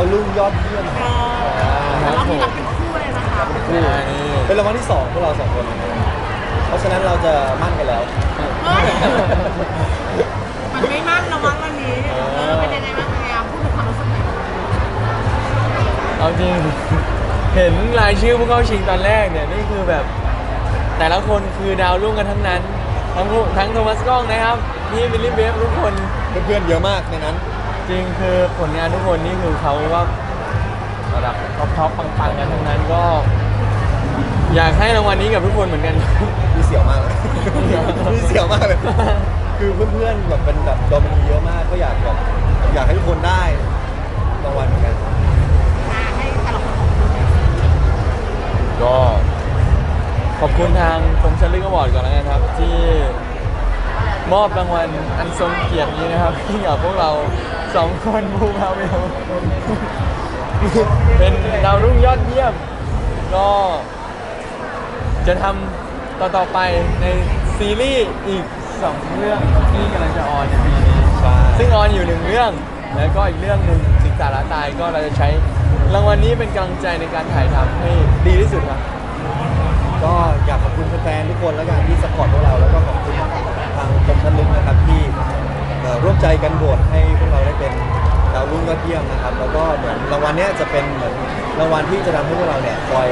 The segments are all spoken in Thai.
าวรุ่งยอดเยี่ยมเออแต่เรามีรับเป็นคู่เลยนะคะคู่เป็นรางวัลที่สองพวกเราสองคนเพราะฉะนั้นเราจะมั่นกันแล้วเฮ้ยมันไม่มั่นนะมั้งวันนี้ เออเป็นยังไงบ้างแอมพูดถึงความรู้สึกหน่อยเอาจริง เห็นรายชื่อผู้เข้าชิงตอนแรกเนี่ยนี่คือแบบ แต่ละคนคือดาวรุ่งกันทั้งนั้น ทั้งผู้ทั้งโทมัสกล้องนะครับพี่วิลลี่เบฟทุกคน เพื่อนๆเยอะมากในนั้น จริงคือผลงานทุกคนนี่คือเขาก็ระดับท็อปท็อปปังๆกันทั้งนั้นก็ อยากให้รางวัลนี้กับทุกคนเหมือนกัน มีเสียวมากเลยมีเสียวมากเลย คือเพื่อนๆแบบเป็นแบบโดมินีเยอะมากก็อยากแบบอยากให้ทุกคนได้รางวัลเหมือนกันอะให้แต่ละคนของคุณเนี่ยก็ขอบคุณทางคมชันลึกอวอร์ดก่อนแล้วกันครับ ที่มอบรางวัลอันทรงเกียรตินี้นะครับที่กับพวกเรา สองคนบูพาเวลเป็นดาวรุ่งยอดเยี่ยม ก็จะทำต่อๆไปในซีรีส์อีก2เรื่องที่กำลังจะออนในปีนี้ใช่ซึ่งออนอยู่หนึ่งเรื่อง แล้วก็อีกเรื่องหนึ่งสิงสาราตายก็เราจะใช้รางวัลนี้เป็นกำลังใจในการถ่ายทำให้ดีที่สุดครับก็อยากขอบคุณแฟนๆทุกคนแล้วกันที่สปอร์ตพวกเราแล้วก็ขอบคุณทางกรมชันลึกนะครับที่ เอ่อร่วมใจกันโหวตให้พวกเราได้เป็นดาวรุ่งยอดเยี่ยมนะครับ แล้วก็เหมือนรางวัลเนี้ยจะเป็นเหมือนรางวัลที่จะทำให้พวกเราเนี่ยคอย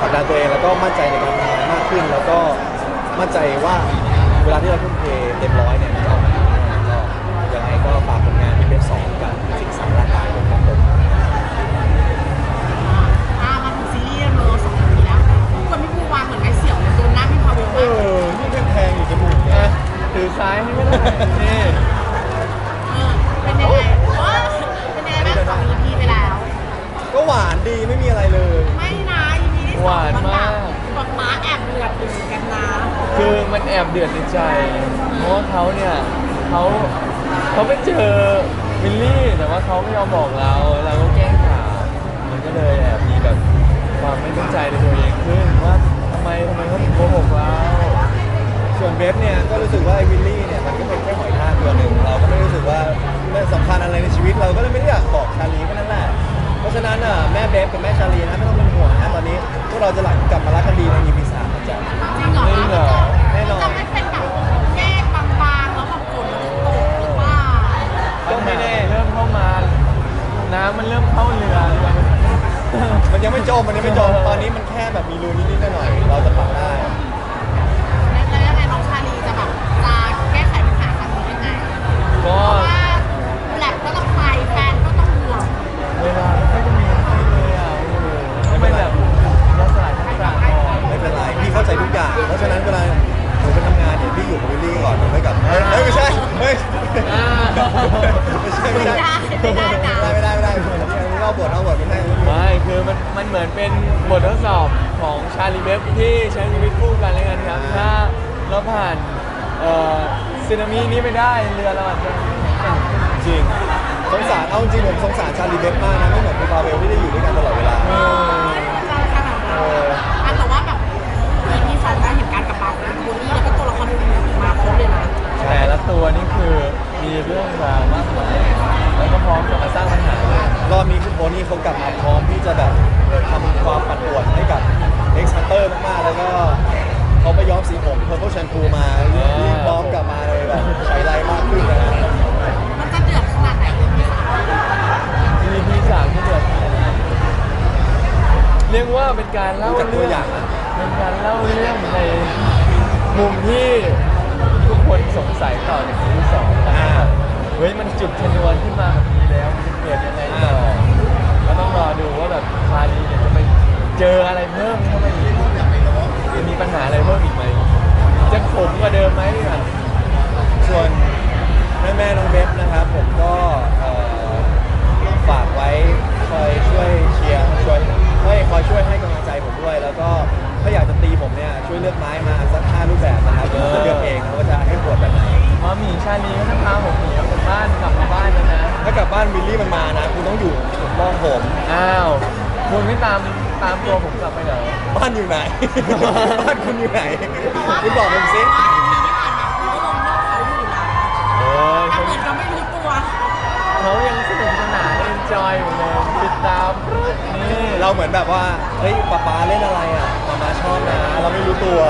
ผลักดันตัวเองแล้วก็มั่นใจในการทำงานมากขึ้น แล้วก็มั่นใจว่าเวลาที่เราทุ่มเทเต็มร้อยเนี่ยมันจะออกมาดีแน่นอนก็ยังไงก็ฝากผลงาน เพราเขาเนี่ยเขาเขาไปเจอวิลลี่แต่ว่าเขาไม่ยอมบอกเรา เราก็แกล้งถามมันก็เลยแอบมีแบบความไม่มั่นใจในตัวเองขึ้นว่าทำไมทำไมเขาถึงโกหกเราส่วนเบฟเนี่ยก็รู้สึกว่าไอ้วิลลี่เนี่ยมันก็เป็นแค่หอยทากตัวหนึ่งเราก็ไม่รู้สึกว่าไม่สำคัญอะไรในชีวิตเราก็เลยไม่ได้อยากบอกชาลีแค่นั้นแหละเพราะฉะนั้นอะแม่เบฟกับแม่ชาลีนะไม่ต้องเป็นห่วงนะตอนนี้พวกเราจะหลังกลับมารักกันดีใน EP สามนะจ๊ะจริงเหรอ มันยัง เหมือนเป็นบททดสอบของชาลีเบฟที่ใช้ชีวิตคู่กันเลยกันครับ ถ้าเราผ่านเอ่อสึนามินี้ไปได้เรือเราอาจจะแข็งแกร่งจริง สงสาร เอาจริงผมสงสารชาลีเบฟมากนะไม่เหมือนคุณปาเวลที่ได้อยู่ด้วยกัน นี่เขากลับมาพร้อมที่จะแบบทำความปั่นป่วนให้กับเอ็กซ์ฮันเตอร์มากๆ แล้วก็เขาไปย้อมสีผมเพอร์เพลแชมพูมารีบพร้อมกลับมาเลยแบบใช้ไรมากขึ้นนะฮะมันจะเดือดขนาดไหนพี่สาว EP สามที่เดือดเรียกว่าเป็นการเล่าเรื่องอย่างเป็นการเล่าเรื่องในมุมที่ทุกคนสงสัยต่อจาก EP สองอ่าเฮ้ยมันจุดชนวนขึ้นมาแบบนี้แล้วมันจะเกิดยังไงต่อ รอดูว่าแบบชาลีเนี่ยจะไปเจออะไรเพิ่มเข้าไปอีกจะมีปัญหาอะไรเพิ่มอีกไหมจะขมกว่าเดิมไหมส่วนแม่แม่น้องเบฟนะครับ ผมก็เอ่อฝากไว้คอยช่วยเชียร์ช่วยให้คอยช่วยให้กำลังใจผมด้วย แล้วก็ถ้าอยากจะตีผมเนี่ยช่วยเลือกไม้มาสักห้ารูปแบบนะครับเดี๋ยวผมจะเลือกเองนะว่าจะให้ปวดแบบไหน พอหมีชาลีก็จะพาผมหนีออกจากบ้านกลับมาบ้านแล้วนะ ถ้ากลับบ้านวิลลี่มันมานะคุณต้องอยู่ มองผมอ้าวคุณไม่ตามตามตัวผมกลับไปเหรอ บ้านอยู่ไหน บ้านคุณอยู่ไหนคุณบอกผมสิเออเขาเขายังสนุกสนานเอนจอยอยู่เลยติดตามเราเหมือนแบบว่าเฮ้ยป๊าป๊าเล่นอะไรอะป๊าป๊าชอบนะ เราไม่รู้ตัว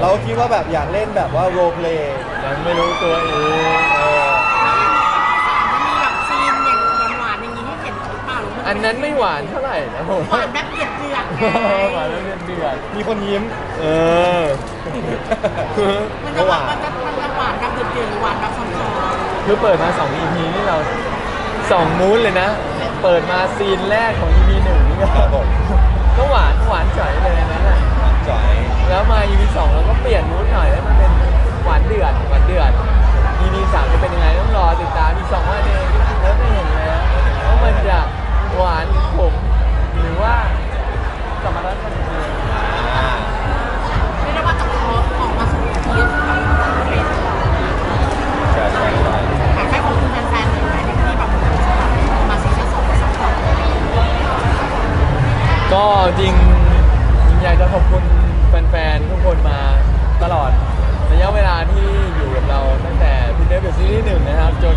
เราคิดว่าแบบอยากเล่นแบบว่าโรลเพลย์ยังไม่รู้ตัวเอง อเปล่าหรือมัอันนั้นไม่หวานเท่าไหร่นะผมหวานแบบเดือดเดือดๆไงหวานแล้วเดือดเดือดมีคนยิ้ม เออ มันจะหวานมันจะมันจะหวานแบบเดือดเดือดหรือหวานแบบซอนคือเปิดมา2 EP นี่เราสองมูดเลยนะ เปิดมาซีนแรกของ EP หนึ่งนี่ก็ครับผมก็หวานหวานจ่อย ก็จริงอยากจะขอบคุณแฟนๆ ทุกคนมาตลอดระยะเวลาที่อยู่กับเราตั้งแต่พิเดฟเดอะซีรีส์หนึ่งนะครับ จน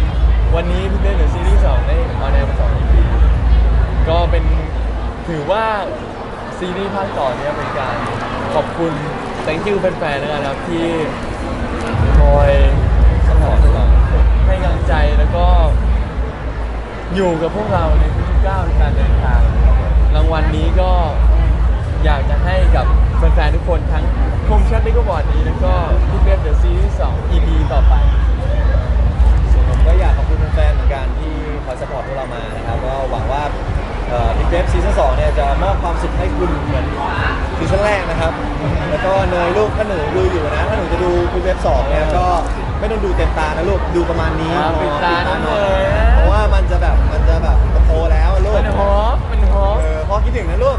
วันนี้พิเดฟเดอะซีรีส์สองได้ออนแอร์มาสอง EP ก็เป็นถือว่าซีรีส์ภาคต่อเนี้ยเป็นการขอบคุณ thank you แฟนๆนะครับที่คอยสปอร์ตเราให้กำลังใจแล้วก็อยู่กับพวกเราในทุกๆก้าวในการเดินทาง รางวัลนี้ก็อยากจะให้กับแฟนๆทุกคนทั้งคมชัดในกบอร์ดนี้แล้วก็ที่เบฟเดอะซีรีส์สอง EP ต่อไป ส่วนผมก็อยากขอบคุณแฟนๆเหมือนกันที่คอยสปอร์ตพวกเรามานะครับก็หวังว่าบิ๊กเบฟซีซั่นสองเนี่ยจะมอบความสุขให้คุณเหมือนซีซั่นแรกนะครับ แล้วก็เนยลูกถ้าหนูดูอยู่นะถ้าหนูจะดูบิ๊กเบฟสองเนี่ยก็ไม่ต้องดูเต็มตานะลูกดูประมาณนี้ปิดตาหน่อยเพราะว่ามันจะแบบมันจะแบบโตแล้วลูก คิดถึงนะลูก